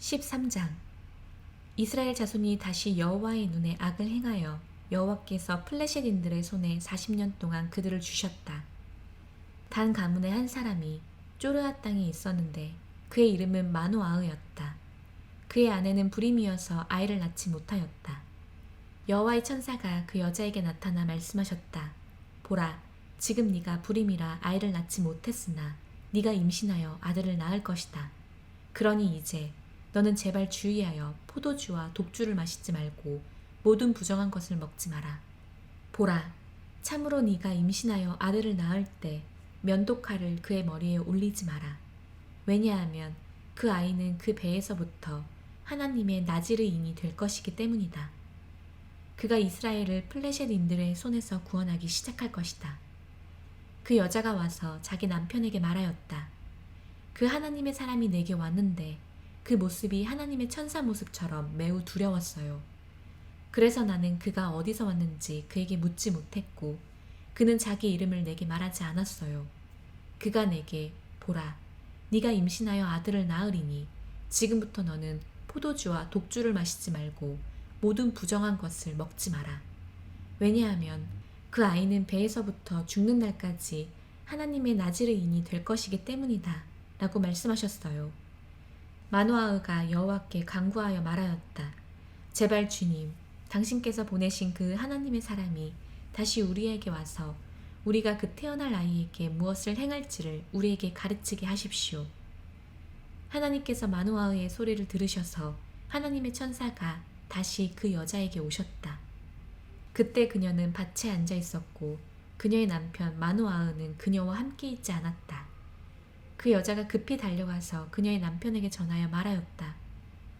13장 이스라엘 자손이 다시 여호와의 눈에 악을 행하여 여호와께서 플레셋인들의 손에 40년 동안 그들을 주셨다. 단 가문의 한 사람이 쪼르아 땅에 있었는데 그의 이름은 마노아흐였다. 그의 아내는 불임이어서 아이를 낳지 못하였다. 여호와의 천사가 그 여자에게 나타나 말씀하셨다. 보라, 지금 네가 불임이라 아이를 낳지 못했으나 네가 임신하여 아들을 낳을 것이다. 그러니 이제 너는 제발 주의하여 포도주와 독주를 마시지 말고 모든 부정한 것을 먹지 마라. 보라, 참으로 네가 임신하여 아들을 낳을 때 면도칼을 그의 머리에 올리지 마라. 왜냐하면 그 아이는 그 배에서부터 하나님의 나지르인이 될 것이기 때문이다. 그가 이스라엘을 플레셋인들의 손에서 구원하기 시작할 것이다. 그 여자가 와서 자기 남편에게 말하였다. 그 하나님의 사람이 내게 왔는데 그 모습이 하나님의 천사 모습처럼 매우 두려웠어요. 그래서 나는 그가 어디서 왔는지 그에게 묻지 못했고 그는 자기 이름을 내게 말하지 않았어요. 그가 내게 보라 네가 임신하여 아들을 낳으리니 지금부터 너는 포도주와 독주를 마시지 말고 모든 부정한 것을 먹지 마라. 왜냐하면 그 아이는 배에서부터 죽는 날까지 하나님의 나지르인이 될 것이기 때문이다. 라고 말씀하셨어요. 마노아흐가 여호와께 간구하여 말하였다. 제발 주님, 당신께서 보내신 그 하나님의 사람이 다시 우리에게 와서 우리가 그 태어날 아이에게 무엇을 행할지를 우리에게 가르치게 하십시오. 하나님께서 마노아흐의 소리를 들으셔서 하나님의 천사가 다시 그 여자에게 오셨다. 그때 그녀는 밭에 앉아 있었고 그녀의 남편 마노아흐는 그녀와 함께 있지 않았다. 그 여자가 급히 달려가서 그녀의 남편에게 전하여 말하였다.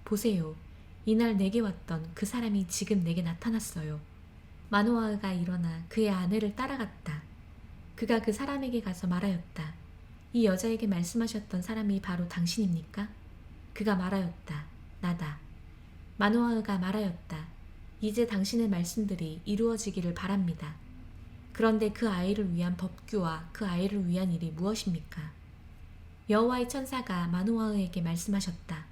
보세요. 이날 내게 왔던 그 사람이 지금 내게 나타났어요. 마노아흐가 일어나 그의 아내를 따라갔다. 그가 그 사람에게 가서 말하였다. 이 여자에게 말씀하셨던 사람이 바로 당신입니까? 그가 말하였다. 나다. 마노아흐가 말하였다. 이제 당신의 말씀들이 이루어지기를 바랍니다. 그런데 그 아이를 위한 법규와 그 아이를 위한 일이 무엇입니까? 여호와의 천사가 마노아흐에게 말씀하셨다.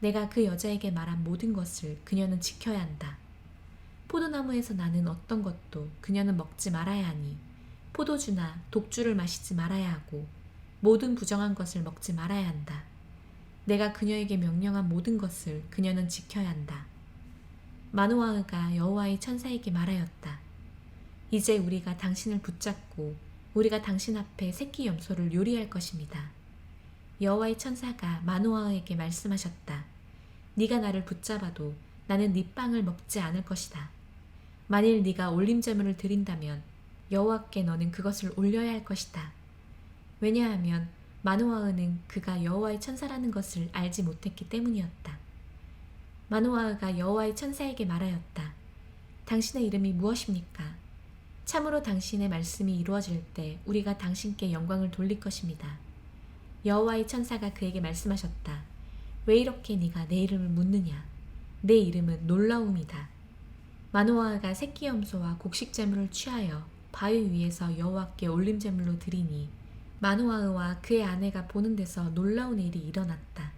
내가 그 여자에게 말한 모든 것을 그녀는 지켜야 한다. 포도나무에서 나는 어떤 것도 그녀는 먹지 말아야 하니 포도주나 독주를 마시지 말아야 하고 모든 부정한 것을 먹지 말아야 한다. 내가 그녀에게 명령한 모든 것을 그녀는 지켜야 한다. 마노아흐가 여호와의 천사에게 말하였다. 이제 우리가 당신을 붙잡고 우리가 당신 앞에 새끼 염소를 요리할 것입니다. 여호와의 천사가 마노아에게 말씀하셨다. 네가 나를 붙잡아도 나는 네 빵을 먹지 않을 것이다. 만일 네가 올림 제물을 드린다면 여호와께 너는 그것을 올려야 할 것이다. 왜냐하면 마노아흐는 그가 여호와의 천사라는 것을 알지 못했기 때문이었다. 마노아흐가 여호와의 천사에게 말하였다. 당신의 이름이 무엇입니까? 참으로 당신의 말씀이 이루어질 때 우리가 당신께 영광을 돌릴 것입니다. 여호와의 천사가 그에게 말씀하셨다. 왜 이렇게 네가 내 이름을 묻느냐? 내 이름은 놀라움이다. 마노아가 새끼 염소와 곡식 제물을 취하여 바위 위에서 여호와께 올림 제물로 드리니 마노아흐와 그의 아내가 보는 데서 놀라운 일이 일어났다.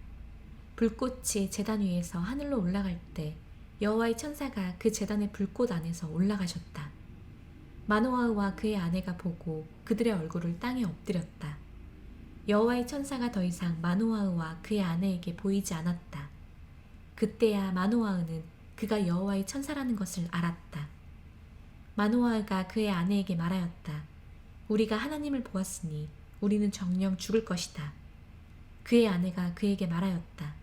불꽃이 제단 위에서 하늘로 올라갈 때 여호와의 천사가 그 제단의 불꽃 안에서 올라가셨다. 마노아흐와 그의 아내가 보고 그들의 얼굴을 땅에 엎드렸다. 여호와의 천사가 더 이상 마노아흐와 그의 아내에게 보이지 않았다. 그때야 마노아흐는 그가 여호와의 천사라는 것을 알았다. 마노아흐가 그의 아내에게 말하였다. 우리가 하나님을 보았으니 우리는 정령 죽을 것이다. 그의 아내가 그에게 말하였다.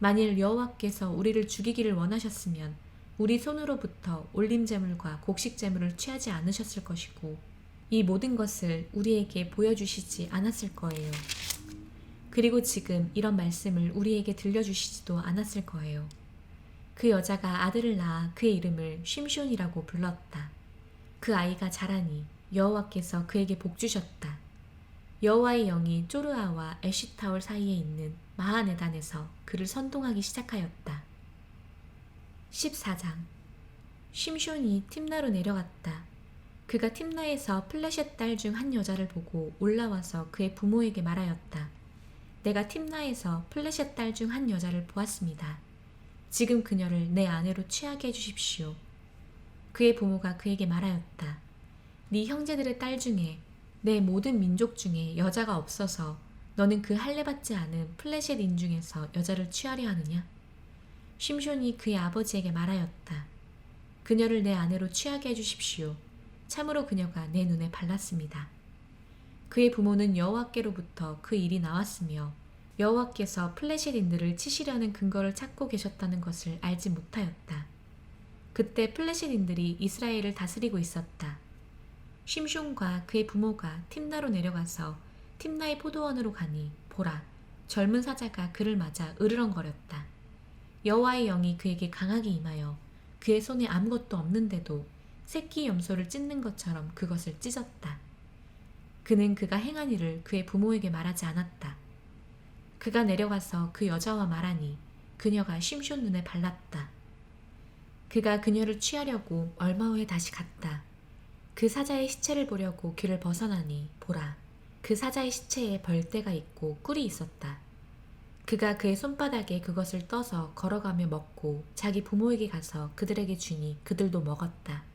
만일 여호와께서 우리를 죽이기를 원하셨으면 우리 손으로부터 올림 제물과 곡식 제물을 취하지 않으셨을 것이고 이 모든 것을 우리에게 보여주시지 않았을 거예요. 그리고 지금 이런 말씀을 우리에게 들려주시지도 않았을 거예요. 그 여자가 아들을 낳아 그의 이름을 쉼숀이라고 불렀다. 그 아이가 자라니 여호와께서 그에게 복 주셨다. 여호와의 영이 쪼르아와 에시타올 사이에 있는 마하네단에서 그를 선동하기 시작하였다. 14장 쉼숀이 팀나로 내려갔다. 그가 팀나에서 플래셋 딸중 한 여자를 보고 올라와서 그의 부모에게 말하였다. 내가 팀나에서 플래셋 딸중 한 여자를 보았습니다. 지금 그녀를 내 아내로 취하게 해주십시오. 그의 부모가 그에게 말하였다. 네 형제들의 딸 중에 내 모든 민족 중에 여자가 없어서 너는 그 할례받지 않은 플래셋인 중에서 여자를 취하려 하느냐? 심숤이 그의 아버지에게 말하였다. 그녀를 내 아내로 취하게 해주십시오. 참으로 그녀가 내 눈에 발랐습니다. 그의 부모는 여호와께로부터 그 일이 나왔으며 여호와께서 플래셋인들을 치시려는 근거를 찾고 계셨다는 것을 알지 못하였다. 그때 플래셋인들이 이스라엘을 다스리고 있었다. 심숤과 그의 부모가 팀나로 내려가서 팀나의 포도원으로 가니 보라 젊은 사자가 그를 맞아 으르렁거렸다. 여호와의 영이 그에게 강하게 임하여 그의 손에 아무것도 없는데도 새끼 염소를 찢는 것처럼 그것을 찢었다. 그는 그가 행한 일을 그의 부모에게 말하지 않았다. 그가 내려가서 그 여자와 말하니 그녀가 심숤 눈에 발랐다. 그가 그녀를 취하려고 얼마 후에 다시 갔다. 그 사자의 시체를 보려고 길을 벗어나니 보라. 그 사자의 시체에 벌떼가 있고 꿀이 있었다. 그가 그의 손바닥에 그것을 떠서 걸어가며 먹고 자기 부모에게 가서 그들에게 주니 그들도 먹었다.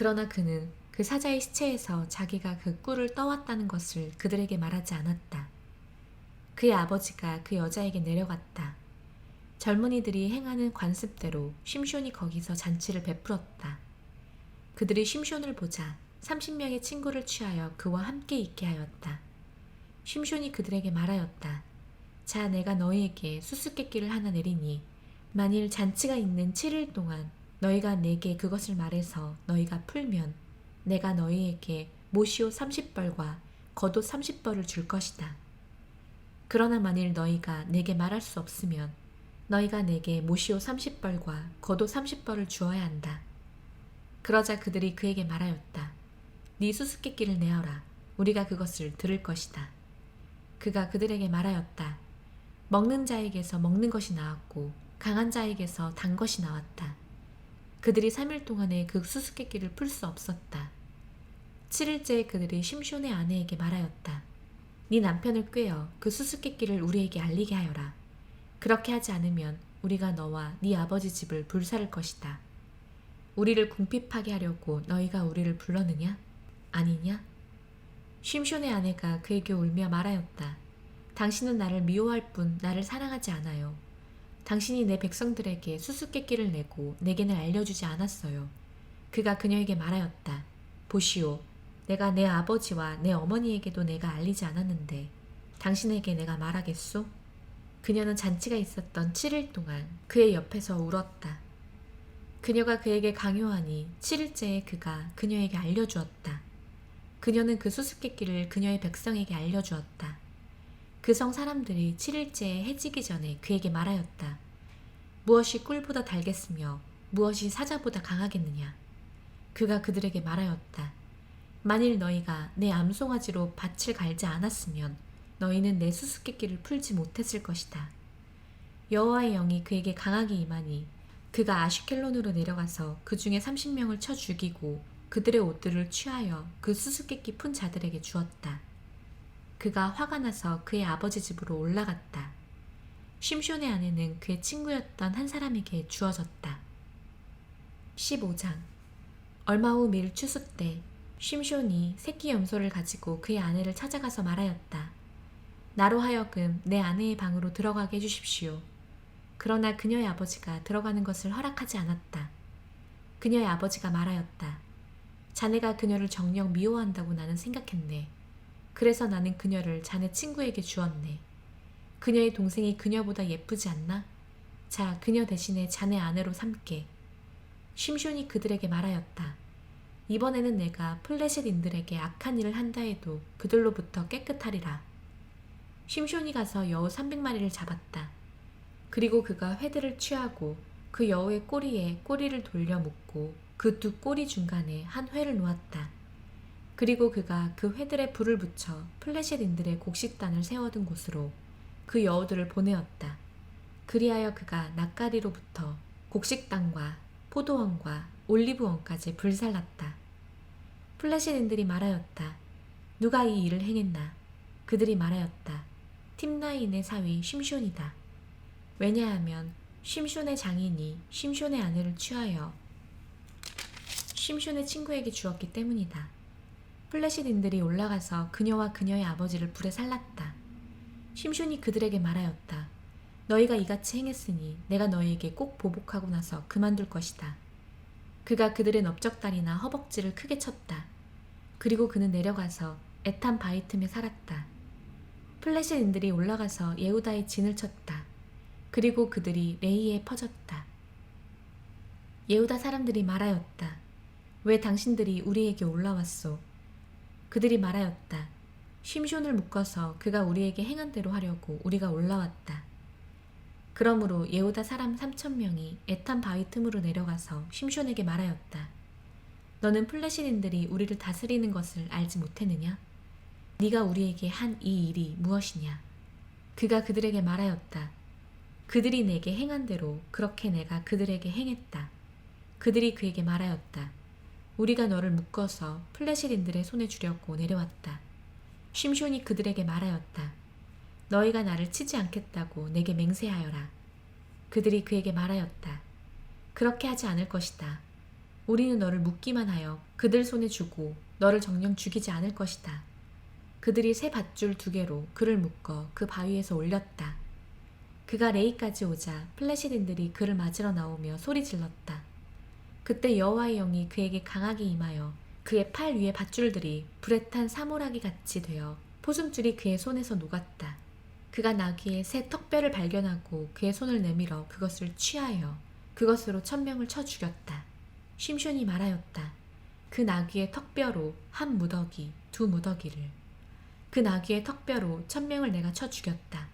그러나 그는 그 사자의 시체에서 자기가 그 꿀을 떠왔다는 것을 그들에게 말하지 않았다. 그의 아버지가 그 여자에게 내려갔다. 젊은이들이 행하는 관습대로 심숤이 거기서 잔치를 베풀었다. 그들이 심숤을 보자 30명의 친구를 취하여 그와 함께 있게 하였다. 심숤이 그들에게 말하였다. 자, 내가 너희에게 수수께끼를 하나 내리니 만일 잔치가 있는 7일 동안 너희가 내게 그것을 말해서 너희가 풀면 내가 너희에게 모시옷 30벌과 겉옷 30벌을 줄 것이다. 그러나 만일 너희가 내게 말할 수 없으면 너희가 내게 모시옷 30벌과 겉옷 30벌을 주어야 한다. 그러자 그들이 그에게 말하였다. 네 수수께끼를 내어라. 우리가 그것을 들을 것이다. 그가 그들에게 말하였다. 먹는 자에게서 먹는 것이 나왔고 강한 자에게서 단 것이 나왔다. 그들이 3일 동안에 그 수수께끼를 풀 수 없었다. 7일째에 그들이 심숤의 아내에게 말하였다. 네 남편을 꿰어 그 수수께끼를 우리에게 알리게 하여라. 그렇게 하지 않으면 우리가 너와 네 아버지 집을 불살을 것이다. 우리를 궁핍하게 하려고 너희가 우리를 불렀느냐? 아니냐? 심숤의 아내가 그에게 울며 말하였다. 당신은 나를 미워할 뿐 나를 사랑하지 않아요. 당신이 내 백성들에게 수수께끼를 내고 내게는 알려주지 않았어요. 그가 그녀에게 말하였다. 보시오. 내가 내 아버지와 내 어머니에게도 내가 알리지 않았는데 당신에게 내가 말하겠소? 그녀는 잔치가 있었던 7일 동안 그의 옆에서 울었다. 그녀가 그에게 강요하니 7일째에 그가 그녀에게 알려주었다. 그녀는 그 수수께끼를 그녀의 백성에게 알려주었다. 그 성 사람들이 7일째에 해지기 전에 그에게 말하였다. 무엇이 꿀보다 달겠으며 무엇이 사자보다 강하겠느냐. 그가 그들에게 말하였다. 만일 너희가 내 암송아지로 밭을 갈지 않았으면 너희는 내 수수께끼를 풀지 못했을 것이다. 여호와의 영이 그에게 강하게 임하니 그가 아슈켈론으로 내려가서 그 중에 30명을 쳐 죽이고 그들의 옷들을 취하여 그 수수께끼 푼 자들에게 주었다. 그가 화가 나서 그의 아버지 집으로 올라갔다. 심숤의 아내는 그의 친구였던 한 사람에게 주어졌다. 15장 얼마 후 밀 추수 때 심숤이 새끼 염소를 가지고 그의 아내를 찾아가서 말하였다. 나로 하여금 내 아내의 방으로 들어가게 해주십시오. 그러나 그녀의 아버지가 들어가는 것을 허락하지 않았다. 그녀의 아버지가 말하였다. 자네가 그녀를 정녕 미워한다고 나는 생각했네. 그래서 나는 그녀를 자네 친구에게 주었네. 그녀의 동생이 그녀보다 예쁘지 않나? 자, 그녀 대신에 자네 아내로 삼게. 심숤이 그들에게 말하였다. 이번에는 내가 플래셋인들에게 악한 일을 한다 해도 그들로부터 깨끗하리라. 심숤이 가서 여우 300마리를 잡았다. 그리고 그가 회들을 취하고 그 여우의 꼬리에 꼬리를 돌려 묶고 그 두 꼬리 중간에 한 회를 놓았다. 그리고 그가 그 회들에 불을 붙여 플래셋인들의 곡식단을 세워둔 곳으로 그 여우들을 보내었다. 그리하여 그가 낯가리로부터 곡식단과 포도원과 올리브원까지 불살랐다. 플래셋인들이 말하였다. 누가 이 일을 행했나? 그들이 말하였다. 팀나인의 사위 심숀이다. 왜냐하면 심숀의 장인이 심숀의 아내를 취하여 심숀의 친구에게 주었기 때문이다. 플래시딘들이 올라가서 그녀와 그녀의 아버지를 불에 살랐다. 심숀이 그들에게 말하였다. 너희가 이같이 행했으니 내가 너희에게 꼭 보복하고 나서 그만둘 것이다. 그가 그들의 넓적다리나 허벅지를 크게 쳤다. 그리고 그는 내려가서 에탄 바이틈에 살았다. 플래시딘들이 올라가서 예후다의 진을 쳤다. 그리고 그들이 레이에 퍼졌다. 예후다 사람들이 말하였다. 왜 당신들이 우리에게 올라왔소? 그들이 말하였다. 심숀을 묶어서 그가 우리에게 행한 대로 하려고 우리가 올라왔다. 그러므로 예후다 사람 3천 명이 에탄 바위 틈으로 내려가서 심숀에게 말하였다. 너는 플래시딘들이 우리를 다스리는 것을 알지 못했느냐? 네가 우리에게 한 이 일이 무엇이냐? 그가 그들에게 말하였다. 그들이 내게 행한 대로 그렇게 내가 그들에게 행했다. 그들이 그에게 말하였다. 우리가 너를 묶어서 플래시딘들의 손에 주려고 내려왔다. 심숀이 그들에게 말하였다. 너희가 나를 치지 않겠다고 내게 맹세하여라. 그들이 그에게 말하였다. 그렇게 하지 않을 것이다. 우리는 너를 묶기만 하여 그들 손에 주고 너를 정령 죽이지 않을 것이다. 그들이 새 밧줄 두 개로 그를 묶어 그 바위에서 올렸다. 그가 레이까지 오자 플래시딘들이 그를 맞으러 나오며 소리 질렀다. 그때 여호와의 영이 그에게 강하게 임하여 그의 팔 위에 밧줄들이 불에 탄 사물하기 같이 되어 포승줄이 그의 손에서 녹았다. 그가 나귀의 새 턱뼈를 발견하고 그의 손을 내밀어 그것을 취하여 그것으로 천명을 쳐 죽였다. 심숀이 말하였다. 그 나귀의 턱뼈로 한 무더기, 두 무더기를. 그 나귀의 턱뼈로 천명을 내가 쳐 죽였다.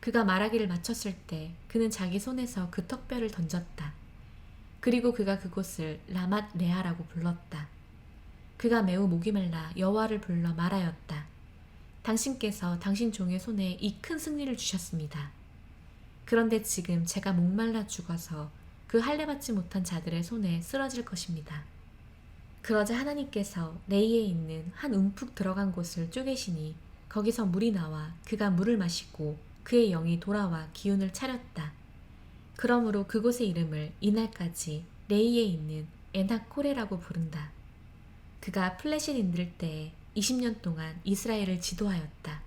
그가 말하기를 마쳤을 때 그는 자기 손에서 그 턱뼈를 던졌다. 그리고 그가 그곳을 라맛 레아라고 불렀다. 그가 매우 목이 말라 여호와를 불러 말하였다. 당신께서 당신 종의 손에 이 큰 승리를 주셨습니다. 그런데 지금 제가 목말라 죽어서 그 할례 받지 못한 자들의 손에 쓰러질 것입니다. 그러자 하나님께서 레이에 있는 한 움푹 들어간 곳을 쪼개시니 거기서 물이 나와 그가 물을 마시고 그의 영이 돌아와 기운을 차렸다. 그러므로 그곳의 이름을 이날까지 레이에 있는 에나코레라고 부른다. 그가 플래시딘들 때에 20년 동안 이스라엘을 지도하였다.